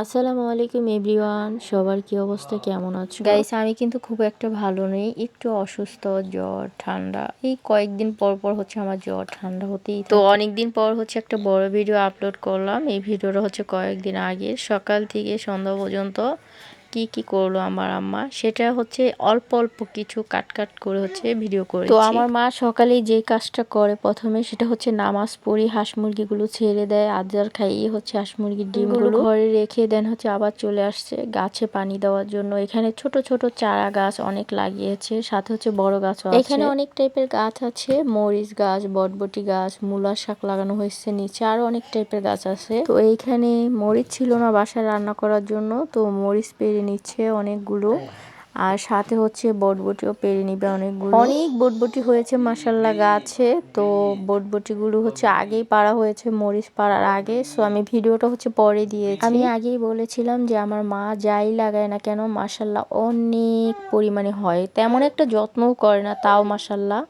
আসসালামু আলাইকুম এভরিওয়ান সবার কি অবস্থা? কেমন আছো? গাইস আমি কিন্তু খুব একটা ভালো নেই একটু অসুস্থ জ্বর ঠান্ডা। এই কয়েকদিন পর পর হচ্ছে আমার জ্বর ঠান্ডা হতেই তো অনেকদিন পর হচ্ছে একটা বড় ভিডিও আপলোড করলাম। এই ভিডিওটা হচ্ছে কয়েকদিন আগে সকাল থেকে সন্ধ্যা পর্যন্ত কি কি করল আমার আম্মা সেটা হচ্ছে অল্প অল্প কিছু কাট কাট করে হচ্ছে ভিডিও করে তো আমার মা সকালে যে কাজটা করে প্রথমে সেটা হচ্ছে নামাজ পড়ি হাঁস মুরগিগুলো ছেড়ে দেয় আদার খাইয়ে হচ্ছে হাঁস মুরগির ডিমগুলো ঘরে রেখে দেন হচ্ছে আবার চলে আসছে গাছে পানি দেওয়ার জন্য। এখানে ছোট ছোট চারা গাছ অনেক লাগিয়েছে সাথে হচ্ছে বড় গাছ এখানে অনেক টাইপের গাছ আছে মরিচ গাছ বটবটি গাছ মূলা শাক লাগানো হয়েছে নিচে আরও অনেক টাইপের গাছ আছে। তো এইখানে মরিচ ছিল না বাসায় রান্না করার জন্য তো মরিচ পেরে নিচ্ছে অনেকগুলো। আর সাথে হচ্ছে বটবটিও পেরে নিবে অনেকগুলো। অনেক বটবটি হয়েছে মাসাল্লা গাছে। তো বটবটিগুলো হচ্ছে আগেই পাড়া হয়েছে মরিচ পাড়ার আগে। সো আমি ভিডিওটা হচ্ছে পরে দিয়েছি। আমি আগেই বলেছিলাম যে আমার মা যাই লাগায় না কেন মাসাল্লাহ অনেক পরিমাণে হয়। তেমন একটা যত্নও করে না তাও মাসাল্লাহ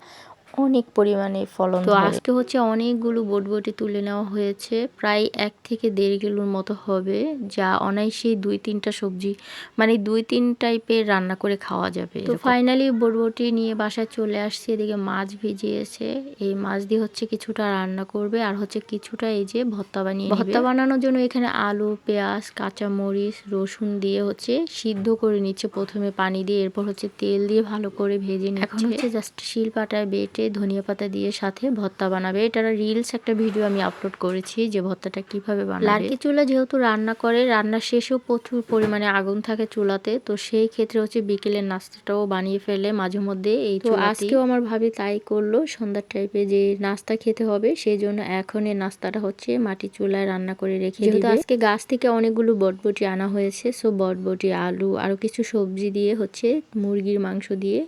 অনেক পরিমাণে ফলন তো আজকে হচ্ছে অনেকগুলো বটবটি তুলে নেওয়া হয়েছে। প্রায় এক থেকে দেড় কিলোর মতো হবে যা অনায়াসেই দুই তিনটা সবজি মানে দুই তিন টাইপের রান্না করে খাওয়া যাবে তো ফাইনালি বটবটি নিয়ে বাসায় চলে আসছে এদিকে মাছ ভিজিয়েছে এই মাছ দিয়ে হচ্ছে কিছুটা রান্না করবে আর হচ্ছে কিছুটা এই যে ভর্তা বানিয়ে ভর্তা বানানোর জন্য এখানে আলু পেঁয়াজ কাঁচা মরিচ রসুন দিয়ে হচ্ছে সিদ্ধ করে নিচ্ছে। প্রথমে পানি দিয়ে এরপর হচ্ছে তেল দিয়ে ভালো করে ভেজে নিচ্ছে। এখন হচ্ছে জাস্ট শিল পাটায় বেটে কেটে ধনিয়া পাতা দিয়ে সাথে ভর্তা বানাবে। এটার রিলস একটা ভিডিও আমি আপলোড করেছি যে ভর্তাটা কীভাবে বানাবে। লার্কি চুলা যেহেতু রান্না করে রান্না শেষেও প্রচুর পরিমাণে আগুন থাকে চুলাতে তো সেই ক্ষেত্রে হচ্ছে বিকেলের নাস্তাটাও বানিয়ে ফেলে মাঝে মধ্যে এই তো আজকেও আমার ভাবি তাই করল সন্ধ্যার টাইপে যে নাস্তা খেতে হবে সেই জন্য এখন এই নাস্তাটা হচ্ছে মাটি চুলায় রান্না করে রেখে যেহেতু আজকে গাছ থেকে অনেকগুলো বটবটি আনা হয়েছে সো বটবটি আলু আরও কিছু সবজি দিয়ে হচ্ছে মুরগির মাংস দিয়ে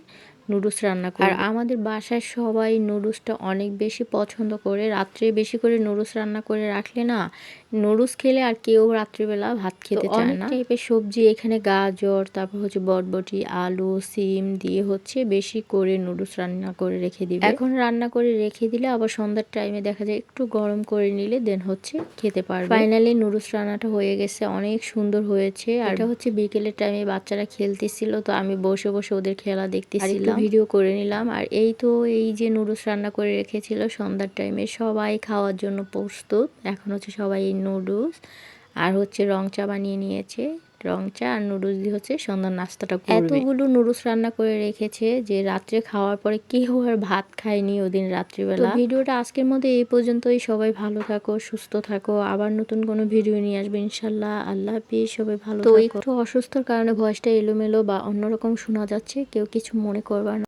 নুডলস রান্না করি। আর আমাদের বাসায় সবাই নুডলসটা অনেক বেশি পছন্দ করে। রাত্রে বেশি করে নুডলস রান্না করে রাখলে না নুডলস খেলে আর কেউ রাত্রিবেলা ভাত খেতে চায় না। টাইপের সবজি এখানে গাজর তারপর হচ্ছে বটবটি আলু সিম দিয়ে হচ্ছে বেশি করে নুডলস রান্না করে রেখে দিবে। এখন রান্না করে রেখে দিলে আবার সন্ধ্যার টাইমে দেখা যায় একটু গরম করে নিলে দেন হচ্ছে খেতে পারবে। ফাইনালি নুডলস রান্নাটা হয়ে গেছে অনেক সুন্দর হয়েছে। আর এটা হচ্ছে বিকেলের টাইমে বাচ্চারা খেলতেছিল তো আমি বসে বসে ওদের খেলা দেখতেছিলাম। ভিডিও করে নিলাম। আর এই তো এই যে নুডলস রান্না করে রেখেছিল সন্ধ্যার টাইমে সবাই খাওয়ার জন্য প্রস্তুত। এখন হচ্ছে সবাই এই নুডলস আর হচ্ছে রং চা বানিয়ে নিয়েছে। রং চা আর নুডলস দিয়ে হচ্ছে সন্ধ্যার নাস্তাটা করবে। এতগুলো নুডলস রান্না করে রেখেছে যে রাত্রে খাওয়ার পরে কেউ আর ভাত খায়নি ওদিন রাত্রিবেলা। ভিডিওটা আজকের মধ্যে এই পর্যন্তই। সবাই ভালো থাকো সুস্থ থাকো। আবার নতুন কোনো ভিডিও নিয়ে আসবে ইনশাল্লাহ। আল্লাহ হাফিজ। সবাই ভালো তো একটু অসুস্থর কারণে ভয়েসটা এলোমেলো বা অন্যরকম শোনা যাচ্ছে। কেউ কিছু মনে করবার না